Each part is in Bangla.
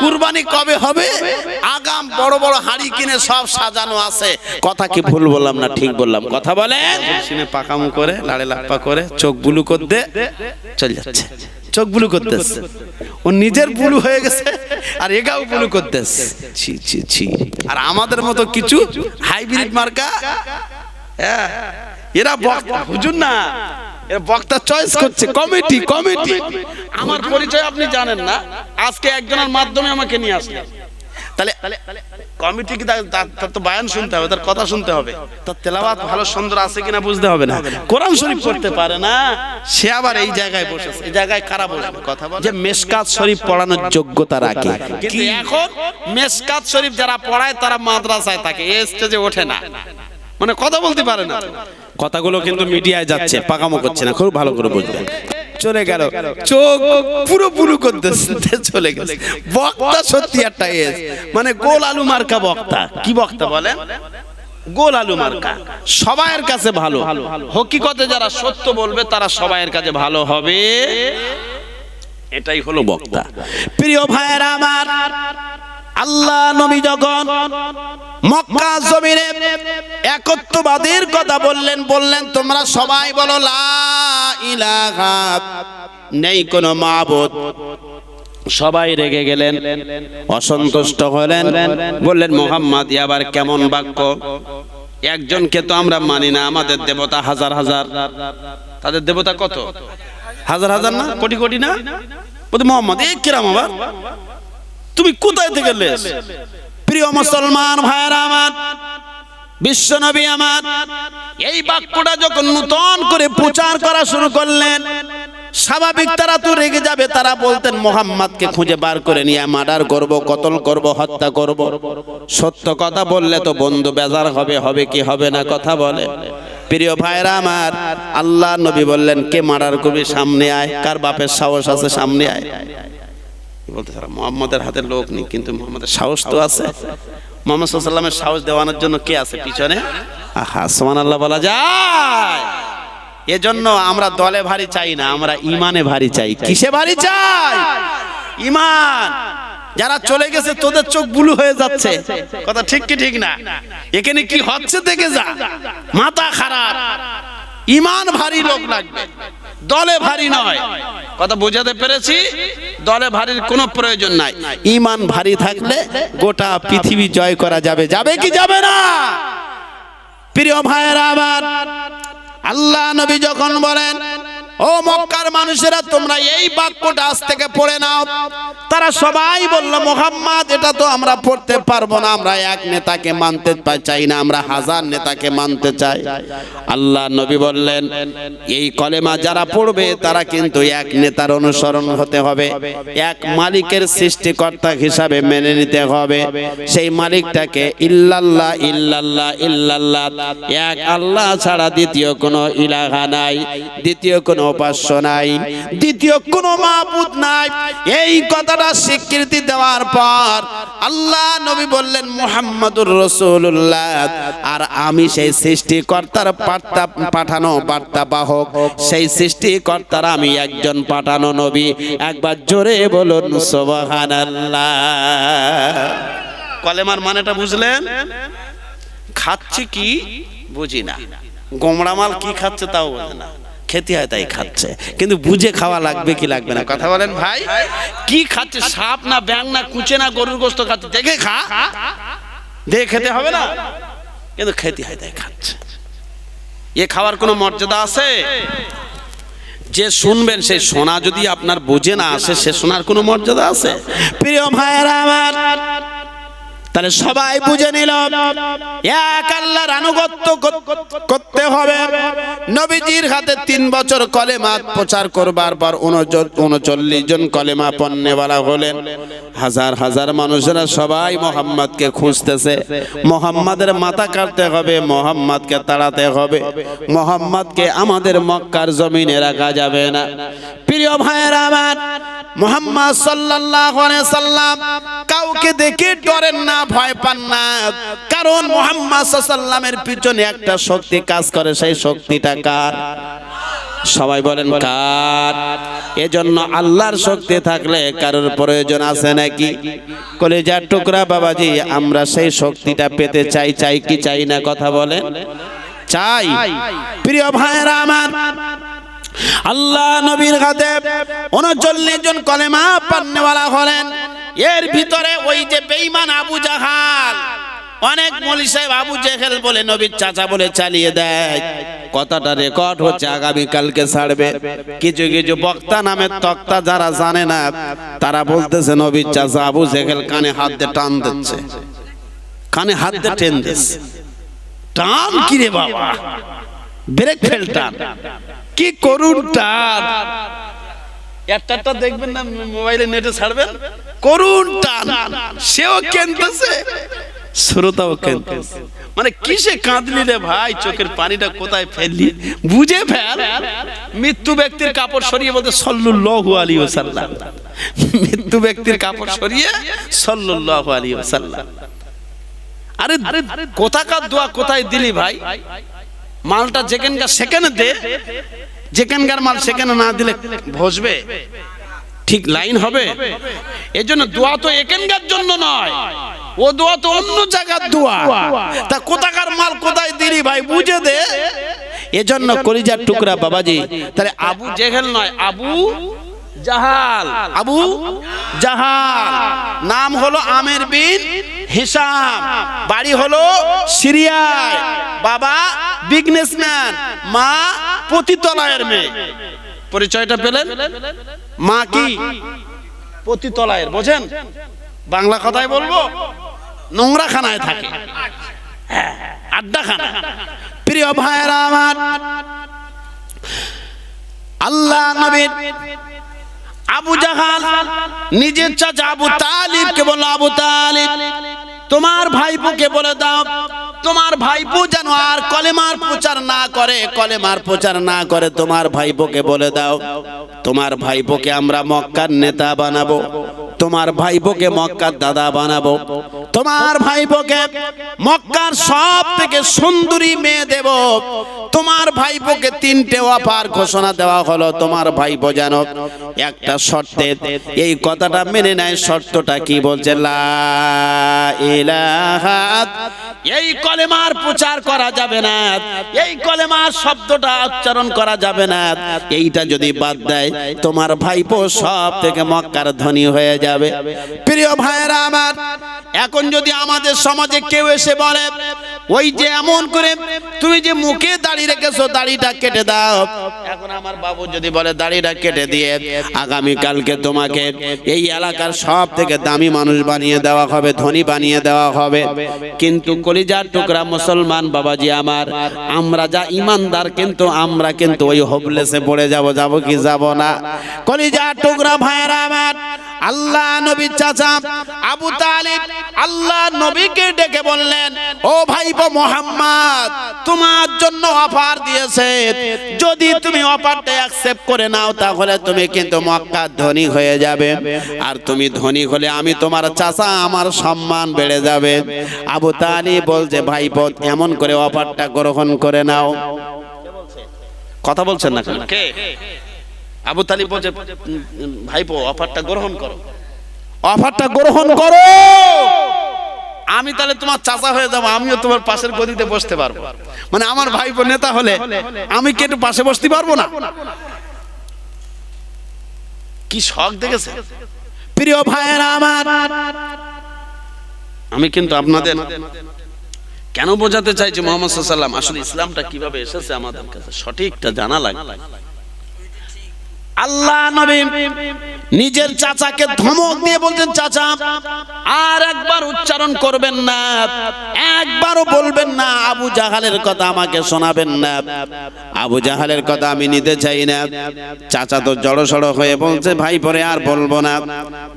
কুরবানি কবে হবে? আগাম বড় বড় হাড়ি কিনে সব সাজানো আছে। কথা কি ভুল বললাম না ঠিক বললাম? কথা বলেন। সিনে পাকামু করে লাড়ে লাপ্পা করে চোখ বুলু করতে চল যাচ্ছে। চোখ বুলু করতেছে। ও নিজের বুলু হয়ে গেছে আর এগাও বুলু করতেছে। ছি ছি ছি। আর আমাদের মতো কিছু হাইব্রিড মার্কা? হ্যাঁ, এরা বক্তা হুজুর না। এরা বক্তা চয়েস করছে কমিটি কমিটি আমার পরিচয় আপনি জানেন না। আজকে একজনের মাধ্যমে আমাকে নিয়ে আসলেন। তাহলে কমিটি কি তার- তো বায়ান শুনতে হবে তার কথা শুনতে হবে। তার তেলাওয়াত ভালো সুন্দর আছে কিনা বুঝতে হবে না। কোরআন শরীফ পড়তে পারে না সে আবার এই জায়গায় বসেছে। এই জায়গায় কারা বসবে? কথা বলে যে মেশকাত শরীফ পড়ানোর যোগ্যতা রাখে। কিন্তু এখন মেশকাত শরীফ যারা পড়ায় তারা মাদ্রাসায় থাকে। এই স্টেজে ওঠে না। মানে কথা বলতে পারে না। কথাগুলো কিন্তু মিডিয়ায় যাচ্ছে, পাকামো করছে না, খুব ভালো করে বুঝবেন চলে গেল। চোখ পুরো পুরো করতে চলে গেল বক্তা সত্যি একটা এস। মানে গোল আলু মার্কা বক্তা। কি বক্তা বলেন গোল আলু মার্কা। সবাইয়ের কাছে ভালো। হকিকতে যারা সত্য বলবে, তারা সবাইয়ের কাছে ভালো হবে। এটাই হলো বক্তা। প্রিয় ভাইয়েরা আমার আল্লাহ নবী যখন মক্কা জমিনে একত্ববাদের কথা বললেন বললেন, তোমরা সবাই বলো, লা ইলাহা নেই কোনো মাবুদ। সবাই রেগে গেলেন, অসন্তুষ্ট হলেন, বললেন, মোহাম্মদ আবার কেমন বাক্য? একজনকে তো আমরা মানি না, আমাদের দেবতা হাজার হাজার। তাদের দেবতা কত? হাজার হাজার না? কোটি কোটি না? মোহাম্মদ, এ কিরাম আবার? তুমি কোথায় থেকে লেস প্রিয় মুসলমান ভাইরা আমার, বিশ্ব নবী আমার, এই বাক্যটা যখন নূতন করে প্রচার করা শুরু করলেন, স্বাভাবিক তারা তো রেগে যাবে, তারা বলতেন, মোহাম্মদকে খুঁজে বার করে নিয়ে মার্ডার করব, কতল করব, হত্যা করব। সত্য কথা বললে তো বন্ধু বেজার হবে হবে কি হবে না কথা বলে। প্রিয় ভাইরা আমার, আল্লাহ নবী বললেন, কে মার্ডার করবি, সামনে আয়। কার বাপের সাহস আছে, সামনে আয়। বলতে তারা মোহাম্মদের হাতে লোক নেই, কিন্তু মোহাম্মদের সাহস তো আছে। মোহাম্মদ সাল্লামের সাহস দেওয়ানোর জন্য কে আছে পিছনে? আহা সোমান আল্লাহ বলা যায়। এজন্য আমরা দলে ভারী চাই না, আমরা ইমানে ভারী চাই। কিসে ভারী চাই? ইমান যারা চলে গেছে, তোদের চোখ বুলু হয়ে যাচ্ছে। কথা ঠিক কি ঠিক না? এখানে কি হচ্ছে দেখে যা। মাথা খারাপ। ইমান ভারী লোক লাগবে। দলে ভারী নয়। কথা বোঝাতে পেরেছি? দলে ভারীর কোনো প্রয়োজন নাই। ইমান ভারী থাকলে গোটা পৃথিবী জয় করা যাবে। যাবে কি যাবে না? প্রিয় ভাইয়েরা, আবার আল্লাহ নবী যখন বলেন ও মক্কার মানুষেরা, তোমরা এই বাক্যটা আজ থেকে পড়ে নাও। তারা সবাই বলল, মোহাম্মদ, এটা তো আমরা পড়তে পারব না। আমরা এক নেতাকে মানতে চাই না, আমরা হাজার নেতাকে মানতে চাই। আল্লাহ নবী বললেন, এই কলেমা যারা পড়বে, তারা কিন্তু এক নেতার অনুসরণ হতে হবে। এক মালিকের সৃষ্টিকর্তা হিসাবে মেনে নিতে হবে। সেই মালিকটাকে ইল্লাল্লাহ ইল্লাল্লাহ ইল্লাল্লাহ। এক আল্লাহ ছাড়া দ্বিতীয় কোনো ইলাহা নাই। দ্বিতীয় কোনো উপাস্য নাই। দ্বিতীয় কোনো মাবুদ নাই। এই কথাটা স্বীকৃতি দেওয়ার পর আল্লাহ নবী বললেন রাসূলুল্লাহ। আর আমি সেই সৃষ্টিকর্তার বার্তা পাঠানো বার্তা বাহক সেই সৃষ্টিকর্তার আমি একজন পাঠানো নবী। একবার জোরে বলুন, সুবহানাল্লাহ। কলেমার মানেটা বুঝলেন? খাচ্ছে কি? বুঝি না। গোমড়া মাল কি খাচ্ছে তাও বোঝে না। খেতে হয় তাই খাচ্ছে। কিন্তু বুঝে খাওয়া লাগবে কি লাগবে না? কথা বলেন ভাই। কি খাচ্ছে? সাপ না ব্যাং না কুচে না গরুর গোস্ত খাচ্ছে? দেখে খা। দেখে খেতে হবে না? কিন্তু খেতে হয় তাই খাচ্ছে। এ খাওয়ার কোনো মর্যাদা আছে? যে শুনবেন সেই শোনা যদি আপনার বুঝে না আসে সে শোনার কোনো মর্যাদা আছে? প্রিয় ভাইয়েরা আমার তাহলে সবাই বুঝে নিল, এক আল্লাহর আনুগত্য করতে হবে। নবীজির হাতে তিন বছর কলেমা প্রচার করবার পর উনচল্লিশ জন কলেমা পণ্যওয়ালা হলেন। হাজার হাজার মানুষেরা সবাই মোহাম্মদকে খুঁজতেছে। মোহাম্মদের মাথা কাটতে হবে, মোহাম্মদকে তাড়াতে হবে। মোহাম্মদকে আমাদের মক্কার জমিনে রাখা যাবে না। প্রিয় ভাইয়েরা আমার, মোহাম্মদ আলাইহি সাল্লাম কাউকে দেখে ডরেন না ভয় পান না। কারণ মোহাম্মদ সাল্লামের পিছনে একটা শক্তি কাজ করে, সেই শক্তিটা কার? সবাই বলেন কার? এজন্য আল্লাহর শক্তি থাকলে কারোর প্রয়োজন আছে নাকি? কলেজার টুকরা বাবাজি, আমরা সেই শক্তিটা পেতে চাই চাই কি চাই না কথা বলেন? চাই। প্রিয় ভাইরা আমার, আল্লাহ নবীর হাতে উনচল্লিশ জন কলেমা পান্নেওয়ালা হলেন। এর ভিতরে ওই যে বেঈমান আবু জাহাল। অনেক মলি সাহেব আবু জেহেল বলে নবীর চাচা বলে চালিয়ে দেয়। কথাটা রেকর্ড হচ্ছে আগামী কালকে ছাড়বে। কিছু কিছু বক্তা নামের তক্তা যারা জানে না তারা বলতেছে নবীর চাচা আবু জেহেল কানে হাত দিয়ে টান দিচ্ছে। কানে হাত দিয়ে টেন দিচ্ছে। টান কিরে বাবা? ব্রেক ফেল টান কি করুন টান? একটা দেখবেন না, মোবাইলে নেটে ছাড়বেন? করুন টান। সেও কেনতেছে, শ্রোতাও কেনতেছে। মানে কিসে কাঁদলি রে ভাই? চোখের পানিটা কোথায় ফেললি? বুঝে ফেল। মৃত্যু ব্যক্তির কাপড় সরিয়ে বলতে সল্লুল্লাহু আলাইহি ওয়াসাল্লাম। মৃত্যু ব্যক্তির কাপড় সরিয়ে সল্লুল্লাহু আলাইহি ওয়াসাল্লাম। আরে, কোথাকার দোয়া কোথায় দিলি ভাই? মালটা যেখানকার, সেখানে দে। যেখানকার মাল সেখানে না দিলে ভসবে? ঠিক লাইন হবে। এজন্য দোয়া তো এখানকার জন্য নয়। ও দোয়া তো অন্য জায়গার দোয়া। তা কোথাকার মাল, কোথায় দিলি ভাই, বুঝে দে। এজন্য কলিজার টুকরা বাবাজি, তাহলে আবু জেহেল নয়, আবু জাহাল। আবু জাহাল। নাম হলো আমের বিন হিসাম। বাড়ি হলো সিরিয়ায়। বাবা বিজনেসম্যান মা পতিতলায়ের মেয়ে। পরিচয়টা পেলেন? মা কি? পতিতলায়ের বোঝেন? বাংলা কথায় বলব? নোংরা খানায় থাকে। হ্যাঁ, আড্ডা খানা প্রিয় ভাইয়েরা আমার আল্লাহ নবীর আবু জাহাল, নিজের চাচা আবু তালিবকে বলল, আবু তালিব, তোমার ভাইপোকে বলে দাও। তোমার ভাইপো যেন আর কলেমার প্রচার না করে, কলেমার প্রচার না করে, তোমার ভাইপোকে বলে দাও। তোমার ভাইপোকে আমরা মক্কার নেতা বানাবো। তোমার ভাইপোকে মক্কার দাদা বানাবো। তোমার ভাইপোকে মক্কার সব থেকে সুন্দরী মেয়ে দেব। তোমার ভাইপোকে তিনটে অফার ঘোষণা দেওয়া হলো। তোমার ভাইপো যেন একটা শর্তে এই কথাটা মেনে নেয়, শর্তটা কি বলছে? এই কলেমার প্রচার করা যাবে না। এই কলেমার শব্দটা উচ্চারণ করা যাবে না। এইটা যদি বাদ দেয়, তোমার ভাইপো সব থেকে মক্কার ধনী হয়ে যাবে। প্রিয় ভাইয়েরা আমার, এখন যদি আমাদের সমাজে কেউ এসে বলে, ওই যে এমন করে তুমি যে মুখে দাড়ি রেখেছো, দাড়িটা কেটে দাও। এখন আমার বাবু যদি বলে, দাড়িটা কেটে দিয়ে আগামী কালকে তোমাকে এই এলাকার সব থেকে দামি মানুষ বানিয়ে দেওয়া হবে, ধনী বানিয়ে দেওয়া হবে। কিন্তু কলিজার টুকরা মুসলমান বাবাজি আমার, আমরা যা ইমানদার, কিন্তু আমরা কিন্তু ওই হোবলেসে পড়ে যাব যাব কি যাব না? কলিজার টুকরা ভাইয়েরা আমার আল্লাহ নবীর চাচা আবু তালিব আল্লাহ নবীকে ডেকে বললেন ও ভাইপো মোহাম্মদ তোমার জন্য অফার দিয়েছে। যদি তুমি অফারটা অ্যাকসেপ্ট করে নাও তাহলে তুমি কিন্তু মক্কা ধনী হয়ে যাবে। আর তুমি ধনী হলে আমি তোমার চাচা আমার সম্মান বেড়ে যাবে। আবু তালিব বলছে ভাইপো এমন করে অফারটা গ্রহণ করে নাও। কথা বলছেন না কেন? কে? আবু তালিব বলছে "উম, ভাইপো অফারটা গ্রহণ করো। অফারটা গ্রহণ করো! আমি তাহলে তোমার চাচা হয়ে যাব আমিও তোমার পাশের গদিতে বসতে পারব। মানে আমার ভাইপো নেতা হলে আমি কি একটু পাশে বসতে পারব না? কি শখ দেখেছে প্রিয় ভাইয়েরা আমার আমি কিন্তু আপনাদের কেন বোঝাতে চাইছি মোহাম্মদ সাল্লাম আসলে ইসলামটা কীভাবে এসেছে আমাদের কাছে? সঠিকটা জানা লাগে আল্লাহ নবী নিজের চাচাকে ধমক দিয়ে বলছেন, চাচা, আর একবার উচ্চারণ করবেন না, একবারও বলবেন না, আবু জাহালের কথা আমাকে শোনাবেন না। আবু জাহালের কথা আমি নিতে চাই না। চাচা তো জড়ো সড়ো হয়ে বলছে, ভাই পরে আর বলব না।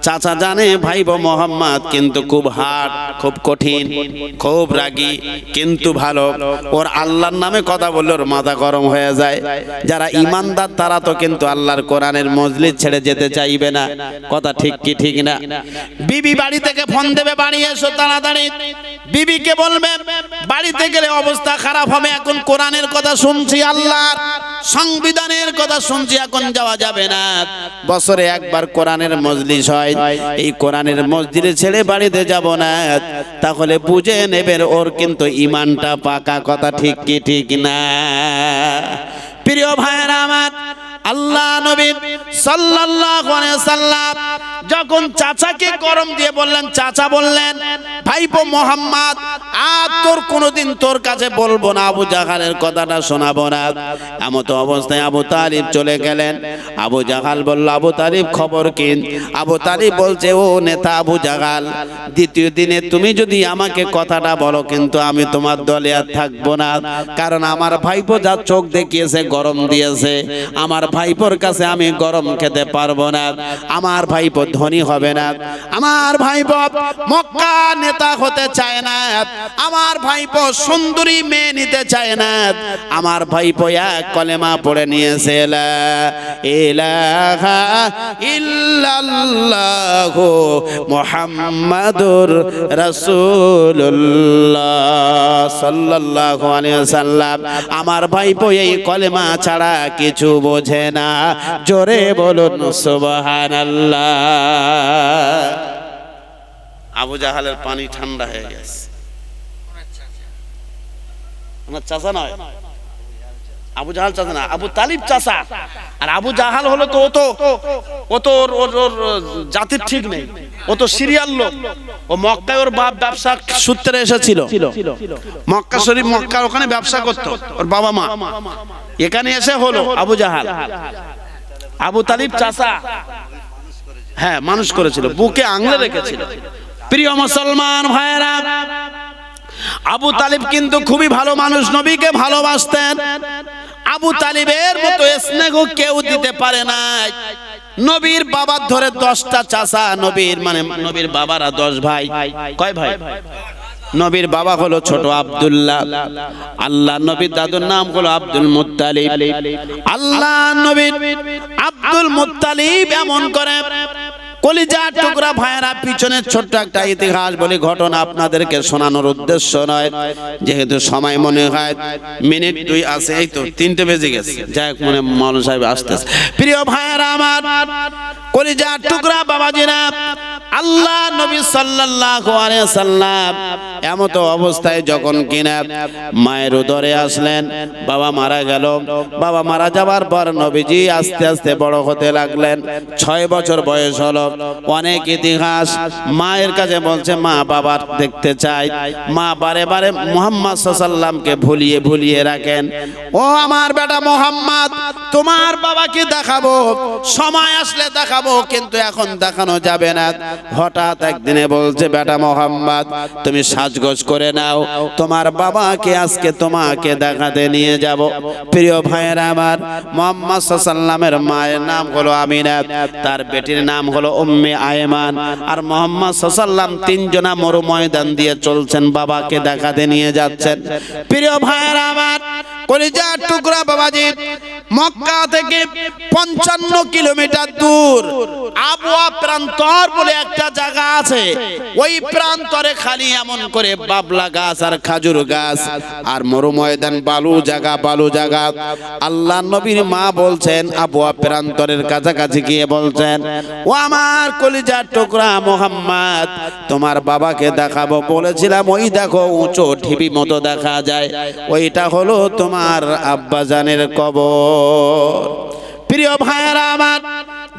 চাচা জানে ভাইব মোহাম্মদ কিন্তু খুব হার্ড, খুব কঠিন, খুব রাগী, কিন্তু ভালো। ওর আল্লাহর নামে কথা বললে ওর মাথা গরম হয়ে যায়। যারা ইমানদার তারা তো কিন্তু আল্লাহর কোরআনের মজলিস ছেড়ে যেতে চাইবে না। কথা ঠিক কি ঠিক না? বিবি বাড়ি থেকে ফোন দেবে, বাড়ি এসো তাড়াতাড়ি। বিবিকে বলবে বাড়িতে গেলে অবস্থা খারাপ হবে, এখন কোরআনের কথা শুনছি আল্লাহর, সংবিধানের কথা শুনছি, এখন যাওয়া যাবে না। বছরে একবার কোরআনের মজলিস হয়, এই কোরআনের মসজিদে ছেড়ে বাড়িতে যাব না। তাহলে বুঝে নেবেন, ওর কিন্তু ইমানটা পাকা, কথা ঠিক কি ঠিক না। প্রিয় ভাইয়েরা আমার আল্লাহ নবী সাল্লাল্লাহু আলাইহি সাল্লাম যখন চাচাকে গরম দিয়ে বললেন, চাচা বললেন, ভাইপো মোহাম্মদ, আর তোর কোনোদিন তোর কাছে বলব না, আবু জাহালের কথাটা শোনাবো না। এমত অবস্থায় আবু তালিব চলে গেলেন। আবু জাহাল বলল, আবু তালিব, খবর কিন আবু তালিব বলছে, ও নেতা আবু জাহাল, দ্বিতীয় দিনে তুমি যদি আমাকে কথাটা বলো, কিন্তু আমি তোমার দলে আর থাকব না, কারণ আমার ভাইপো যা চোখ দেখিয়েছে, গরম দিয়েছে। আমার ভাইপোর কাছে আমি গরম খেতে পারব না। আমার ভাইপো ধনী হবে না। আমার ভাইপো মক্কা নেতা হতে চায় না। আমার ভাইপো সুন্দরী মেয়ে নিতে চায় না। আমার ভাইপো এক কলেমা পড়ে নিয়েছে ইল্লাল্লাহ মুহাম্মাদুর রাসূলুল্লাহ সাল্লাল্লাহু আলাইহি সাল্লাম আমার ভাইপো এই কলেমা ছাড়া কিছু বোঝে না। জোরে বলুন, সুবহানাল্লাহ। আবু জাহালের পানি ঠান্ডা হয়ে গেছে। আমার চাচা নয়। আবু জাহাল চাচা না, আবু তালিব চাচা। আর আবু জাহাল হলো তো ও তো ও তো ওর ওর জাতির ঠিক নেই। ও তো সিরিয়াল লোক। ও মক্কায় ওর বাপ ব্যবসা সূত্রে এসেছিল। মক্কা শরীফ, মক্কার ওখানে ব্যবসা করতো ওর বাবা মা। এখানে এসে হলো আবু জাহাল। আবু তালিব চাচা। হ্যাঁ মানুষ করেছিল, বুকে আংলে রেখেছিল। প্রিয় মুসলমান ভাইয়েরা, আবু তালিব কিন্তু খুবই ভালো মানুষ, নবীকে ভালোবাসতেন। আবু তালিবের মতো স্নেহ কেউ দিতে পারে না নবীর বাবার ধরে দশটা চাচা, নবীর মানে নবীর বাবারা দশ ভাই। কয় ভাই? নবীর বাবা হলো ছোট আব্দুল্লাহ। আল্লাহ নবীর দাদুর নাম হলো আব্দুল মুত্তালিব। আল্লাহ নবীর আব্দুল মুত্তালিব এমন করে কলিজা টুকরা ভাইয়েরা, পিছনের ছোট্ট একটা ইতিহাস বলি, ঘটনা আপনাদেরকে শোনানোর উদ্দেশ্য নয়। যেহেতু সময় মনে হয়, মিনিট দুই আছে, এই তো তিনটে বেজে গেছে। যাই হোক, মনে মৌল সাহেব আসতেছে। প্রিয় ভাইয়েরা আমার কলিজা টুকরা বাবাজিরা, আল্লাহ নবী সাল্লাল্লাহু আলাইহি সাল্লাম এমত অবস্থায় যখন কিনা মায়ের উদরে আসলেন, বাবা মারা গেল। বাবা মারা যাওয়ার পর নবীজি আস্তে আস্তে বড় হতে লাগলেন। ছয় বছর বয়স হলো। অনেক ইতিহাস। মায়ের কাছে বলছে, মা বাবার দেখতে চাই। মা বারে বারে মোহাম্মদ সাল্লামকে ভুলিয়ে ভুলিয়ে রাখেন। ও আমার বেটা মোহাম্মদ, তোমার বাবাকে দেখাবো। সময় আসলে দেখাবো, কিন্তু এখন দেখানো যাবে না। হঠাৎ একদিনে বলছে, বেটা মোহাম্মদ, তুমি সাজগোজ করে নাও। তোমার বাবাকে আজকে তোমাকে দেখাতে নিয়ে যাব। প্রিয় ভাইয়েরা আমার, মোহাম্মদ সাল্লামের মায়ের নাম হলো আমিনাত তার বেটির নাম হলো উম্মে আয়মান আর মোহাম্মদ সাল্লাম তিনজনা মরু ময়দান দিয়ে চলছেন, বাবাকে দেখাতে নিয়ে যাচ্ছেন। প্রিয় ভাইয়েরা আমার, কলিজার টুকরা বাবাজি মক্কা থেকে পঞ্চান্ন কিলোমিটার দূর। আবুয়া প্রান্তর বলে একটা জায়গা আছে। ওই প্রান্তরে খালি এমন করে বাবলা গাছ আর খাজুর গাছ আর মরু ময়দান বালু জায়গা বালু জায়গা আল্লাহ নবীর মা বলছেন, আবুয়া প্রান্তরের কাছাকাছি গিয়ে বলছেন, ও আমার কলিজার টুকরা মোহাম্মদ, তোমার বাবাকে দেখাবো। বলেছিলাম, ওই দেখো, উঁচু ঢিবি মতো দেখা যায়। ওইটা হলো তোমার আব্বাজানের কবর। প্রিয় ভাইয়ারা আমার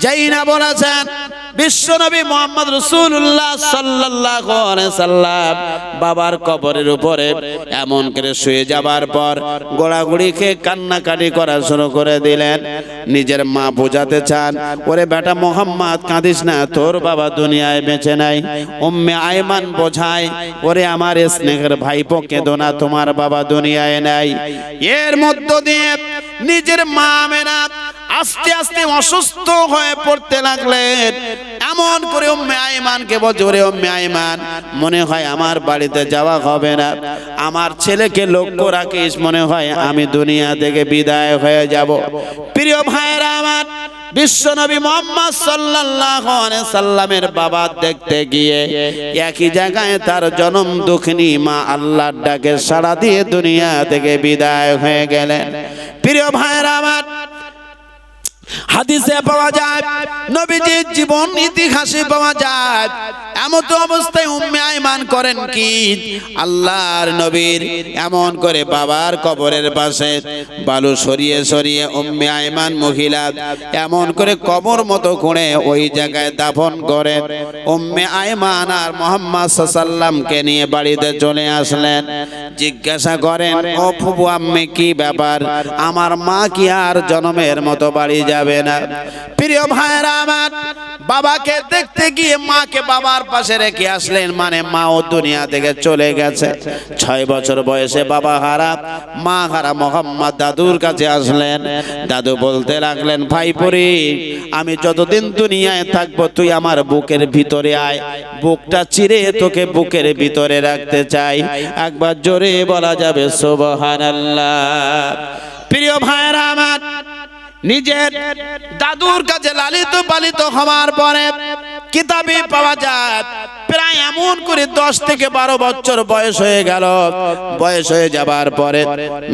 যাই না বলেছেন বিশ্বনবী মোহাম্মদ রসুল্লাহ সাল্লাহ সাল্লাম বাবার কবরের উপরে এমন করে শুয়ে যাবার পর গোড়াগুড়ি খেয়ে কান্নাকাটি করা শুরু করে দিলেন। নিজের মা বোঝাতে চান, ওরে বেটা মোহাম্মদ, কাঁদিস না, তোর বাবা দুনিয়ায় বেঁচে নাই। উম্মে আয়মান বোঝায়, ওরে আমার স্নেহের ভাইপো কেঁদো না, তোমার বাবা দুনিয়ায় নাই। এর মধ্য দিয়ে নিজের মা মেনা আস্তে আস্তে অসুস্থ হয়ে পড়তে লাগলেন। এমন করে উম্মে আইমানকে বলছে, ওরে উম্মে আইমান, মনে হয় আমার বাড়িতে যাওয়া হবে না। আমার ছেলেকে লক্ষ্য রাখিস, মনে হয় আমি দুনিয়া থেকে বিদায় হয়ে যাব। প্রিয় ভাইয়েরা আমার বিশ্বনবী মোহাম্মদ সাল্লাল্লাহু আলাইহি সাল্লামের বাবা দেখতে গিয়ে একই জায়গায় তার জনম দুঃখিনী মা আল্লাহর ডাকে সাড়া দিয়ে দুনিয়া থেকে বিদায় হয়ে গেলেন। প্রিয় ভাইরা আমার হাদিসে পাওয়া যায়, নবীজির জীবন ইতিহাসে পাওয়া যায়। এমন অবস্থায় উম্মে আইমান করেন কি? আল্লাহর নবীর এমন করে বাবার কবরের পাশে বালু সরিয়ে সরিয়ে উম্মে আইমান মহিলা এমন করে কবর মতো করে ওই জায়গায় দাফন করেন উম্মে আইমান আর মোহাম্মদ সাল্লামকে নিয়ে বাড়িতে চলে আসলেন। জিজ্ঞাসা করেন, ও ফুবু আম্মে, কি ব্যাপার? আমার মা কি আর জনমের মতো বাড়ি যাবে না। প্রিয় ভাইরা আমার, বাবাকে দেখতে গিয়ে মাকে বাবার পাশে রেখে আসলেন মানে মা ও দুনিয়া থেকে চলে গেছে। ছয় বছর বয়সে বাবা হারা, মা হারা মোহাম্মদ দাদুর কাছে আসলেন। দাদু বলতে লাগলেন ভাইপুরি আমি যতদিন দুনিয়ায় থাকব, তুই আমার বুকের ভিতরে আয়। বুকটা চিরে তোকে বুকের ভিতরে রাখতে চাই। একবার জোরে বলা যাবে, সুবহানাল্লাহ। প্রিয় ভাইরা আমার নিজের দাদুর কাছে লালিত পালিত হওয়ার পরে কিতাবে পাওয়া যায়, প্রায় এমন করে দশ থেকে বারো বছর বয়স হয়ে গেল। বয়স হয়ে যাবার পরে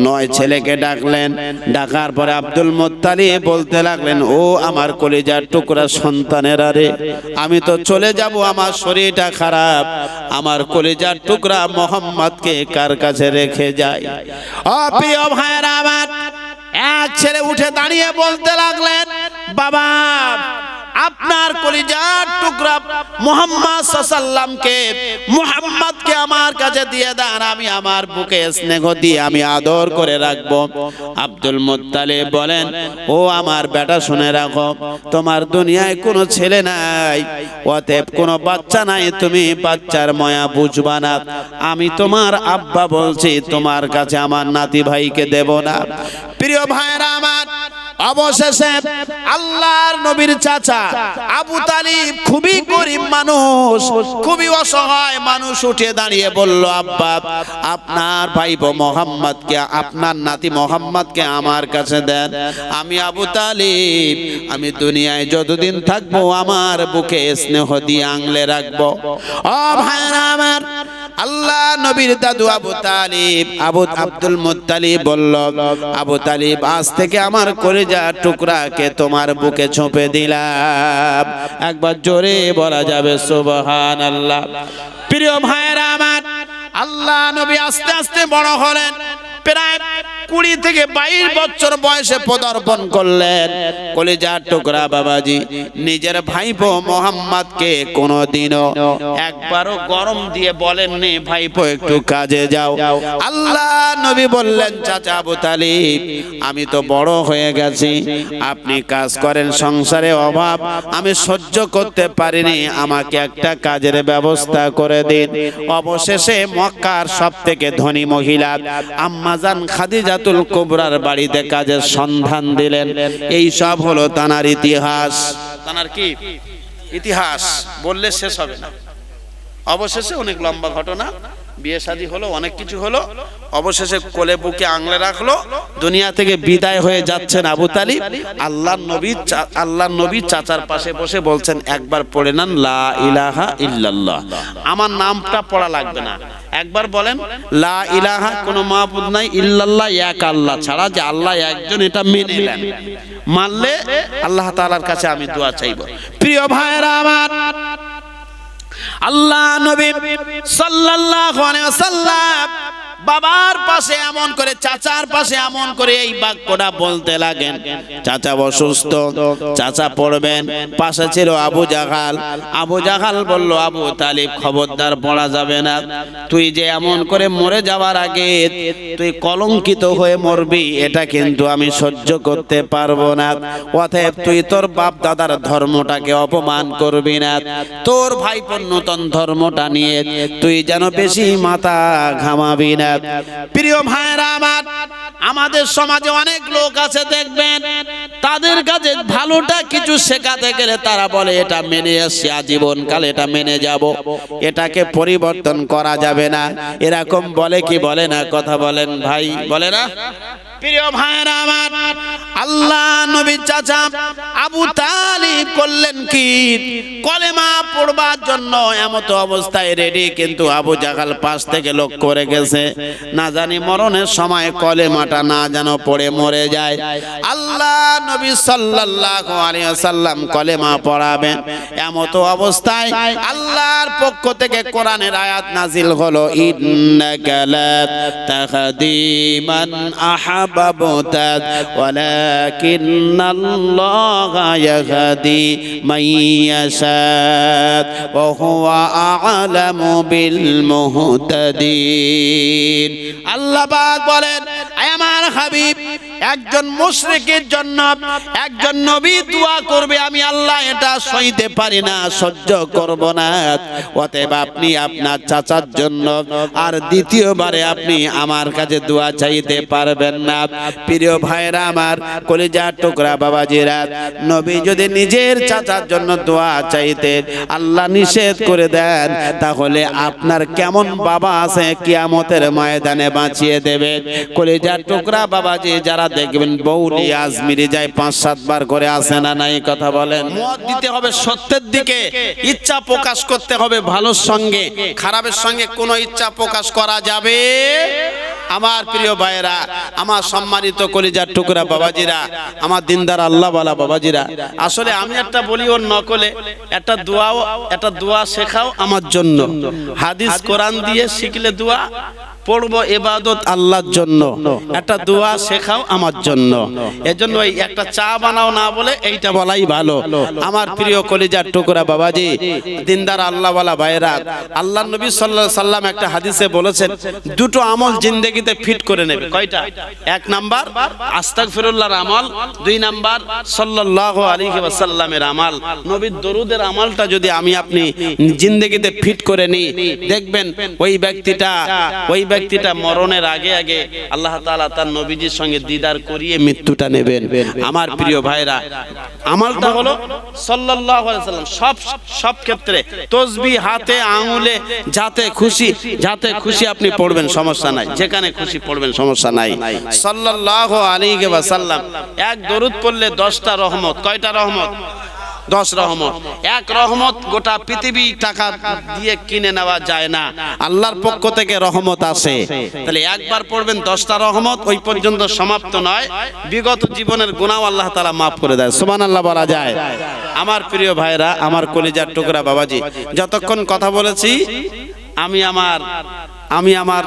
নয় ছেলেকে ডাকলেন। ডাকার পরে আব্দুল মোত্তালি বলতে লাগলেন, ও আমার কলিজার টুকরা সন্তানের আরে আমি তো চলে যাব, আমার শরীরটা খারাপ। আমার কলিজার টুকরা মোহাম্মদকে কার কাছে রেখে যায়? ও প্রিয় ভাইয়েরা আমার এক ছেলে উঠে দাঁড়িয়ে বলতে লাগলেন বাবা আপনার কলিজার টুকরা মোহাম্মদ সাল্লামকে, মোহাম্মদকে আমার কাছে দিয়ে দেন, আমি আমার বুকে স্নেহ দিয়ে আমি আদর করে রাখব। আব্দুল মুত্তালিব বলেন, ও আমার বেটা, শুনে রাখো, তোমার দুনিয়ায় কোনো ছেলে নাই, অতএব কোনো বাচ্চা নাই, তুমি বাচ্চার ময়া বুঝবা না। আমি তোমার আব্বা বলছি, তোমার কাছে আমার নাতি ভাইকে দেব না। প্রিয় ভাইরা আমার অবশেষে আল্লাহর নবীর চাচা আবু তালিব খুবই গরিব মানুষ, খুবই অসহায় মানুষ উঠে দাঁড়িয়ে বলল, আব্বা, আপনার ভাইপো মোহাম্মদকে, আপনার নাতি মোহাম্মদকে আমার কাছে দেন। আমি আবু তালিব, আমি দুনিয়ায় যতদিন থাকব আমার বুকে স্নেহ দিয়ে আংলে রাখব। ও ভাইরা আমার আল্লাহ নবীর দাদু Abu Talib, Abu Abdul Muttalib বলল, আবু তালিব, আজ থেকে আমার করে যা টুকরাকে তোমার বুকে ছোপে দিলাম। একবার জোরে বলা যাবে সুবহান আল্লাহ প্রিয় ভাইয়েরা আমার, আল্লাহ নবী আস্তে আস্তে বড় হলেন। প্রায় কুড়ি থেকে বাইশ বছর বয়সে পদার্পণ করলেন। কলিজার টুকরা বাবাজি, নিজের ভাইপো মোহাম্মদকে কোনোদিনও একবারও গরম দিয়ে বলেননি, ভাইপো, একটু কাজে যাও। আল্লাহ নবী বললেন, চাচা আবু তালিব, আমি তো বড় হয়ে গেছি। আপনি কাজ করেন, সংসারে অভাব। আমি সহ্য করতে পারিনি। আমাকে একটা কাজের ব্যবস্থা করে দিন। অবশেষে মক্কার সব থেকে ধনী মহিলা আম্মাজান খাদিজাতুল কুবরার বাড়িতে কাজের সন্ধান দিলেন। এই সব হলো তানার ইতিহাস। তানার কি? ইতিহাস। বললে শেষ হবে না। অবশেষে অনেক লম্বা ঘটনা। বিয়ে শাদী হলো, অনেক কিছু হলো, অবশেষে কোলে বুকে আংলে রাখল, দুনিয়া থেকে বিদায় হয়ে যাচ্ছেন আবু তালিব। আল্লাহ নবী আল্লাহ নবী চাচার পাশে বসে বলছেন, একবার পড়ে নেন, লা ইলাহা ইল্লাল্লাহ। আমার নামটা পড়া লাগবে না। একবার বলেন, লা ইলাহা, কোনো মাহবুদ নাই, ইল্লাল্লাহ, এক আল্লাহ ছাড়া যে আল্লাহ একজন, এটা মেনে নেন। মানলে আল্লাহ তাআলার কাছে আমি দোয়া চাইব। প্রিয় ভাইরা আমার আল্লাহ নবী সাল্লাল্লাহু আলাইহি ওয়াসাল্লাম বাবার পাশে এমন করে, চাচার পাশে এমন করে এই বাক্যটা বলতে লাগেন। চাচা অসুস্থ, চাচা পড়বেন, পাশে ছিল আবু জাহাল। আবু জাহাল বলল, আবু তালিব, খবরদার, পড়া যাবে না। তুই যে এমন করে মরে যাওয়ার আগে তুই কলঙ্কিত হয়ে মরবি, এটা কিন্তু আমি সহ্য করতে পারব না। অতএব তুই তোর বাপ দাদার ধর্মটাকে অপমান করবি না। তোর ভাইপোর নূতন ধর্মটা নিয়ে তুই যেন বেশি মাথা ঘামাবি না। প্রিয় ভাইরা আমার, আমাদের সমাজে অনেক লোক আছে, দেখবেন, তাদের কাছে ভালোটা কিছু শেখাতে গেলে তারা বলে, এটা মেনে আসছি আজীবনকাল এটা মেনে যাব। এটাকে পরিবর্তন করা যাবে না। এরকম বলে কি বলে না? কথা বলেন ভাই, বলে না? প্রিয় ভাইরা আমার, আল্লাহ নবী চাচা আবু তালিব করলেন কি? কলেমা পড়বার জন্য অবস্থায় রেডি কিন্তু আবু জাগাল পাশ থেকে লোক করে গেছে। না জানি মরণের সময় কলেমাটা না যেন পড়ে মরে যায়। আল্লাহ নবী সাল্লাল্লাহু আলাইহি ওয়াসাল্লাম কলেমা পড়াবেন এমত অবস্থায় আল্লাহর পক্ষ থেকে কোরআনের আয়াত নাজিল হলো, ইন্নাকা লা তাহদি মান ওয়ালাকিন্নাল্লাহা ইয়াহদি ইয়াশা ওয়া আ'লামু বিল মুহতাদিন আল্লাহ পাক বলেন আমার হাবিব একজন মুশরিকের জন্য একজন নবী দোয়া করবে, আমি আল্লাহ এটা সইতে পারি না, সহ্য করব না। অতএব আপনি আপনার চাচার জন্য আর দ্বিতীয়বারে আপনি আমার কাছে দোয়া চাইতে পারবেন না। প্রিয় ভাইরা আমার, কলিজার টুকরা বাবাজিরা, নবী যদি নিজের চাচার জন্য দোয়া চাইতেন আল্লাহ নিষেধ করে দেন, তাহলে আপনার কেমন বাবা আছে কিয়ামতের ময়দানে বাঁচিয়ে দেবে। কলিজার টুকরা বাবাজি, যারা দেখবেন বৌলি আজমিরি যায় পাঁচ সাতবার করে আসে না নাই কথা বলেন। মত দিতে হবে সত্যের দিকে, ইচ্ছা প্রকাশ করতে হবে ভালোর সঙ্গে, খারাপের সঙ্গে কোনো ইচ্ছা প্রকাশ করা যাবে? আমার প্রিয় ভাইয়েরা, আমার সম্মানিত কলিজার টুকরা বাবাজিরা, আমার দিনদার আল্লাহ বালা বাবাজিরা, আসলে আমি একটা বলি ওর নকলে, একটা দোয়াও, একটা দোয়া শেখাও আমার জন্য। হাদিস কোরআন দিয়ে শিখলে দোয়া পড়ব এবাদত আল্লাহর জন্য। একটা দোয়া শেখাও আমার জন্য। এজন্য ওই একটা চা বানাও না বলে এইটা বলাই ভালো। আমার প্রিয় কলিজার টুকরা বাবাজি, দিনদার আল্লাহওয়ালা ভাইরা আল্লাহ নবী সাল্লাহ সাল্লাম একটা হাদিসে বলেছেন, দুটো আমল জিন্দেগিতে ফিট করে নেবে। কয়টা? এক নাম্বার আস্তাক ফিরুল্লাহর আমল। দুই নাম্বার, সাল্লাল্লাহু আলাইহি ওয়াসাল্লামের আমল। নবীর দরুদের আমলটা যদি আমি আপনি জিন্দেগিতে ফিট করে নিই, দেখবেন ওই ব্যক্তিটা, ওই ব্যক্তিটা মরণের আগে আগে আল্লাহ তাআলা তার নবীজির সঙ্গে দিদার করিয়ে মৃত্যুটা নেবেন। আমার প্রিয় ভাইরা আমলটা হলো সাল্লাল্লাহু আলাইহি ওয়াসাল্লাম সব সব ক্ষেত্রে তসবি, হাতে, আঙুলে, যাতে খুশি যাতে খুশি আপনি পড়বেন, সমস্যা নাই। যেখানে খুশি পড়বেন, সমস্যা নাই। সাল্লাল্লাহু আলাইহি ওয়াসাল্লাম, এক দরুদ পড়লে 10টা রহমত, কয়টা রহমত? দশ রহমত। এক রহমত গোটা পৃথিবী টাকা দিয়ে কিনে নেওয়া যায় না। আল্লাহর পক্ষ থেকে রহমত আসে তাহলে একবার পড়বেন দশটা রহমত, ওই পর্যন্ত সমাপ্ত নয়। বিগত জীবনের গুণাও আল্লাহ তালা মাফ করে দেয়। সুমান আল্লাহ বলা যায়। আমার প্রিয় ভাইরা, আমার কলিজার টুকরা বাবাজি, যতক্ষণ কথা বলেছি, আমি আমার আমি আমার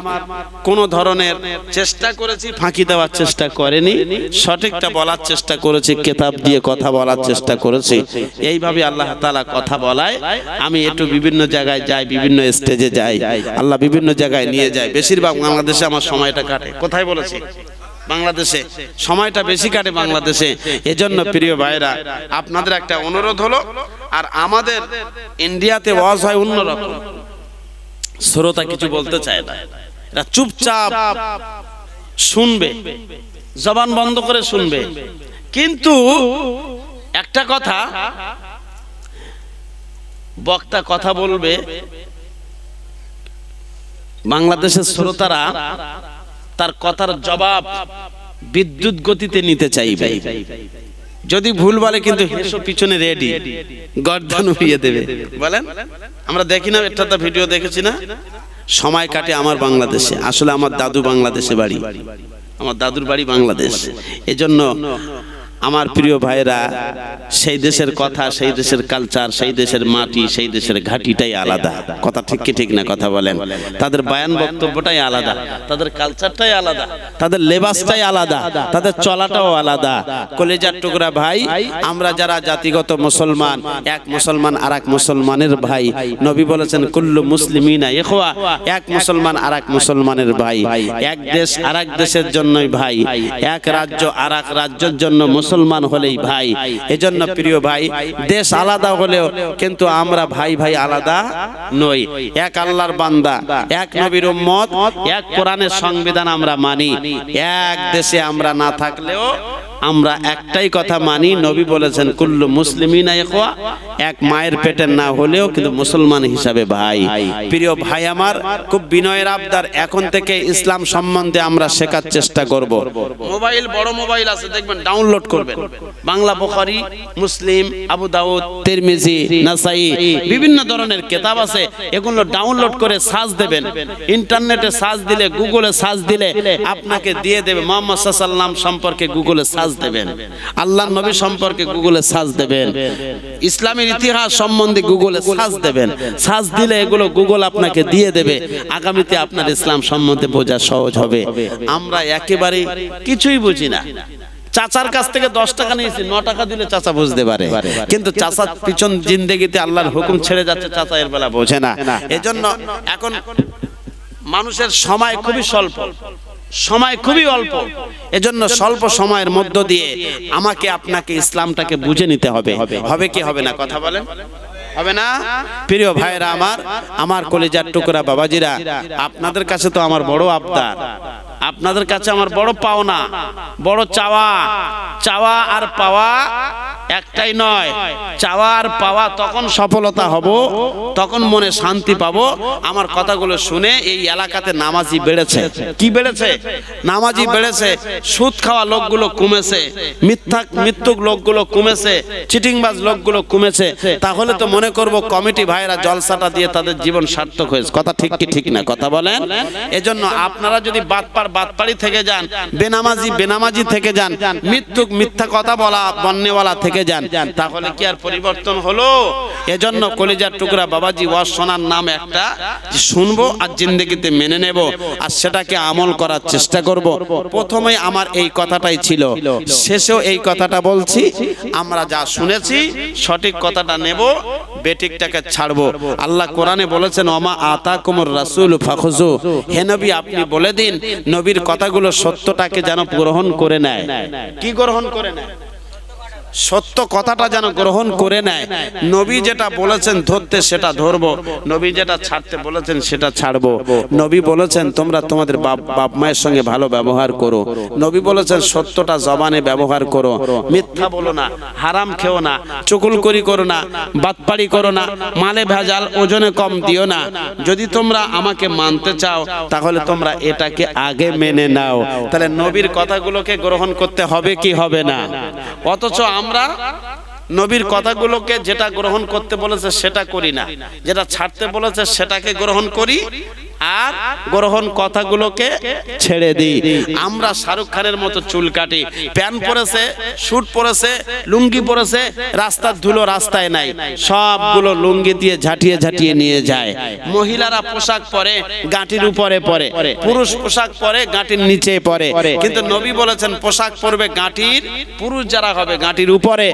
কোন ধরনের চেষ্টা করেছি, ফাঁকি দেওয়ার চেষ্টা করেনি, সঠিকটা বলার চেষ্টা করেছি, কেতাব দিয়ে কথা বলার চেষ্টা করেছি। এইভাবে আল্লাহ তাআলা কথা বলায়। আমি একটু বিভিন্ন জায়গায় যাই, বিভিন্ন স্টেজে যাই। আল্লাহ বিভিন্ন জায়গায় নিয়ে যায়। বেশিরভাগ বাংলাদেশে আমার সময়টা কাটে। কোথায় বলেছি? বাংলাদেশে। সময়টা বেশি কাটে বাংলাদেশে। এজন্য প্রিয় ভাইরা আপনাদের একটা অনুরোধ হলো, আর আমাদের ইন্ডিয়াতে ওয়াজ হয় অন্যরকম। শ্রোতা কিছু বলতে চায় না। এরা চুপচাপ শুনবে। জবান বন্ধ করে শুনবে। কিন্তু একটা কথা বক্তা কথা বলবে। বাংলাদেশের শ্রোতারা তার কথার জবাব বিদ্যুৎ গতিতে নিতে চাইবে। যদি ভুল বলে কিন্তু হেসো পিছনে রেডি গর্দন উড়িয়ে দেবে। বলেন? আমরা দেখি না একটা তো ভিডিও দেখেছি না? সময় কাটে আমার বাংলাদেশে। আসলে আমার দাদু বাংলাদেশে বাড়ি। আমার দাদুর বাড়ি বাংলাদেশ। এজন্য আমার প্রিয় ভাইরা সেই দেশের কথা, সেই দেশের কালচার সেই দেশের মাটি, সেই দেশের ঘাটিটাই আলাদা। কথা ঠিক কি ঠিক না কথা বলেন? তাদের বায়ান বক্তব্যটাই আলাদা, তাদের কালচারটাই আলাদা, তাদের লেবাসটাই আলাদা, তাদের চলাটাও আলাদা। কলেজার টুকরা ভাই, আমরা যারা জাতিগত মুসলমান, এক মুসলমান আর এক মুসলমানের ভাই, নবী বলেছেন, কুল্লু মুসলিমিনা ইখওয়া এক মুসলমান আর এক মুসলমানের ভাই, এক দেশ আর এক দেশের জন্যই ভাই, এক রাজ্য আর এক রাজ্যের জন্য মুসলিম। মুসলমান হলেই ভাই। এজন্য প্রিয় ভাই দেশ আলাদা হলেও কিন্তু আমরা ভাই ভাই আলাদা নই। এক আল্লাহর বান্দা এক নবীর উম্মত এক কোরআনের সংবিধান আমরা মানি। এক দেশে আমরা না থাকলেও আমরা একটাই কথা মানি নবী বলেছেন কুল্লু মুসলিমই মুসলিমিন এক মায়ের পেটের না হলেও কিন্তু মুসলমান হিসাবে ভাই। প্রিয় ভাই আমার খুব বিনয়ের আবদার এখন থেকে ইসলাম সম্বন্ধে আমরা শেখার চেষ্টা করব। মোবাইল বড় মোবাইল আছে দেখবেন ডাউনলোড করবেন। বাংলা বুখারী, মুসলিম, আবু দাউদ, তিরমিজি, নাসাই, বিভিন্ন ধরনের কিতাব আছে, এগুলো ডাউনলোড করে সার্চ দেবেন। ইন্টারনেটে সার্চ দিলে গুগলে সার্চ দিলে আপনাকে দিয়ে দেবে, মোহাম্মদ সাল্লাম সম্পর্কে গুগলে সার্চ দেবেন। আল্লাহ নবী সম্পর্কে গুগলে সার্চ দেবেন। ইসলামের ইতিহাস সম্বন্ধে গুগলে সার্চ দেবেন। সার্চ দিলে এগুলো গুগল আপনাকে দিয়ে দেবে। আগামীতে আপনার ইসলাম সম্বন্ধে বোঝা সহজ হবে। আমরা একেবারে কিছুই বুঝি না। চাচার কাছ থেকে দশ টাকা নিয়েছি, ন টাকা দিলে চাচা বুঝতে পারে। কিন্তু চাচার পিছন জিন্দেগিতে আল্লাহর হুকুম ছেড়ে যাচ্ছে, চাচা এর বেলা বোঝে না। এজন্য এখন মানুষের সময় খুবই স্বল্প, সময় খুবই অল্প। এজন্য স্বল্প সময়ের মধ্য দিয়ে আমাকে, আপনাকে ইসলামটাকে বুঝে নিতে হবে। হবে কি হবে না, কথা বলেন? হবে না? প্রিয় ভাইরা আমার আমার কলেজার টুকরা বাবাজিরা, আপনাদের কাছে তো আমার বড় আবদার। আপনাদের কাছে আমার বড় পাওনা, বড় চাওয়া। চাওয়া আর পাওয়া একটাই নয়। চাওয়া আর পাওয়া তখন সফলতা হব, তখন মনে শান্তি পাবো। আমার কথাগুলো শুনে এই এলাকাতে নামাজি বেড়েছে। কি বেড়েছে? নামাজি বেড়েছে। সুদ খাওয়া লোকগুলো কমেছে। মিথ্যা মৃত্যুক লোকগুলো কমেছে। চিটিংবাজ লোকগুলো কমেছে। তাহলে তো মনে করব কমিটি ভাইরা জলসাটা দিয়ে তাদের জীবন সার্থক হয়েছে। কথা ঠিক কি ঠিক না? কথা বলেন। এজন্য আপনারা যদি বাতপার বাতপাড়ি থেকে যান বেনামাজি বেনামাজি থেকে যান মৃত্যুক মিথ্যা কথা বলা বন্যওয়ালা থেকে যান তাহলে কি আর পরিবর্তন হলো? এজন্য কলিজার টুকরা বাবাজি ওয়াজ শোনার নাম একটা শুনব আর জিন্দগিতে মেনে নেব আর সেটাকে আমল করার চেষ্টা করব। প্রথমে আমার এই কথাটাই ছিল। শেষেও এই কথাটা বলছি। আমরা যা শুনেছি সঠিক কথাটা নেব। বেটিকটাকে ছাড়বো। আল্লাহ কোরআনে বলেছেন অমা আতা কুমর রাসুল ফাখুজু হে নবী, আপনি বলে দিন, নবীর কথাগুলো সত্যটাকে যেন গ্রহণ করে নেয়। কি গ্রহণ করে নেয়? সত্য কথাটা যেন গ্রহণ করে নেয়। নবী যেটা বলেছেন ধরতে সেটা ধরবো। নবী যেটা ছাড়তে বলেছেন সেটা ছাড়বো। নবী বলেছেন, তোমরা তোমাদের বাপ মায়ের সঙ্গে ভালো ব্যবহার করো। নবী বলেছেন, সত্যটা জবানে ব্যবহার করো। মিথ্যা বলো না, হারাম খেও না, চকুলকরি করো না, বাতপাড়ি করো না, মালে ভেজাল ওজনে কম দিও না। যদি তোমরা আমাকে মানতে চাও, তাহলে তোমরা এটাকে আগে মেনে নাও। তাহলে নবীর কথাগুলোকে গ্রহণ করতে হবে কি হবে না? অথচ আমরা নবীর কথাগুলোকে যেটা গ্রহণ করতে বলেছে সেটা করি না। যেটা ছাড়তে বলেছে সেটাকে গ্রহণ করি। আর গ্রহণ কথাগুলোকে ছেড়ে দিই। আমরা শাহরুখ খানের মতো চুল কাটি। প্যান্ট পরেছে স্যুট পরেছে, লুঙ্গি পরেছে, রাস্তার ধুলো রাস্তায় নাই। সবগুলো লুঙ্গি দিয়ে ঝাঁটিয়ে ঝাঁটিয়ে নিয়ে যায়। মহিলারা পোশাক পরে গাঁটির উপরে পরে। পুরুষ পোশাক পরে গাঁটির নিচে পরে। কিন্তু নবী বলেছেন, পোশাক পরবে গাঁটির পুরুষ যারা হবে গাঁটির উপরে,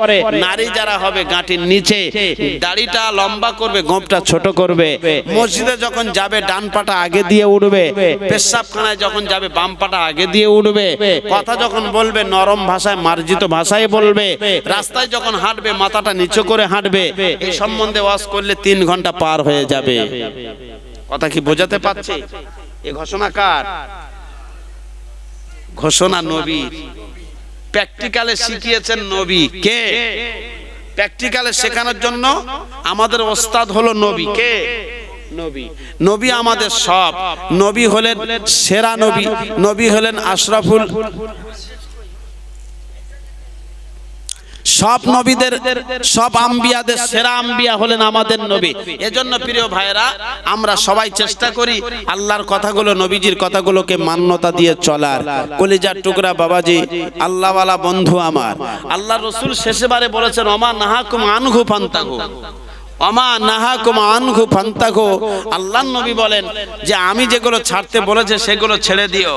নারী যারা হবে গাঁটির নিচে। দাড়িটা লম্বা করবে গোপটা ছোট করবে। মসজিদে যখন যাবে, ডান পাটা আগে দিয়ে উঠবে। পেশাবখানায় যখন যাবে, বাম পাটা আগে দিয়ে উঠবে। কথা যখন বলবে, নরম ভাষায়, মার্জিত ভাষায় বলবে। রাস্তায় যখন হাঁটবে, মাথাটা নিচু করে হাঁটবে। এই সম্বন্ধে ওয়াজ করলে তিন ঘণ্টা পার হয়ে যাবে। কথা কি বোঝাতে পারছে? এ ঘোষণা কার? ঘোষণা নবী। প্র্যাকটিক্যালে শিখিয়েছেন নবী। কে? প্র্যাকটিক্যালে শেখানোর জন্য আমাদের ওস্তাদ হলো নবী। কে? নবী। আমাদের সব। নবী হলেন সেরা নবী। নবী হলেন আশরাফুল। সব নবীদের, সব আম্বিয়াদের সেরা আম্বিয়া হলেন আমাদের নবী। এজন্য প্রিয় ভাইরা আমরা সবাই চেষ্টা করি আল্লাহর কথাগুলো, নবীজির কথাগুলোকে মান্যতা দিয়ে চলার। কলিজার টুকরা বাবাজি, আল্লাহওয়ালা বন্ধু আমার। আল্লাহ রসুল শেষেবারে বলেছেন অমা নাহাকুম আনঘু ফান্তাগু অমা নাহা কুমা আনঘু ফান্তাঘু আল্লাহ নবী বলেন যে আমি যেগুলো ছাড়তে বলেছে সেগুলো ছেড়ে দিও।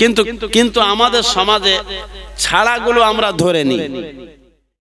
কিন্তু কিন্তু আমাদের সমাজে ছাড়াগুলো আমরা ধরে নিই।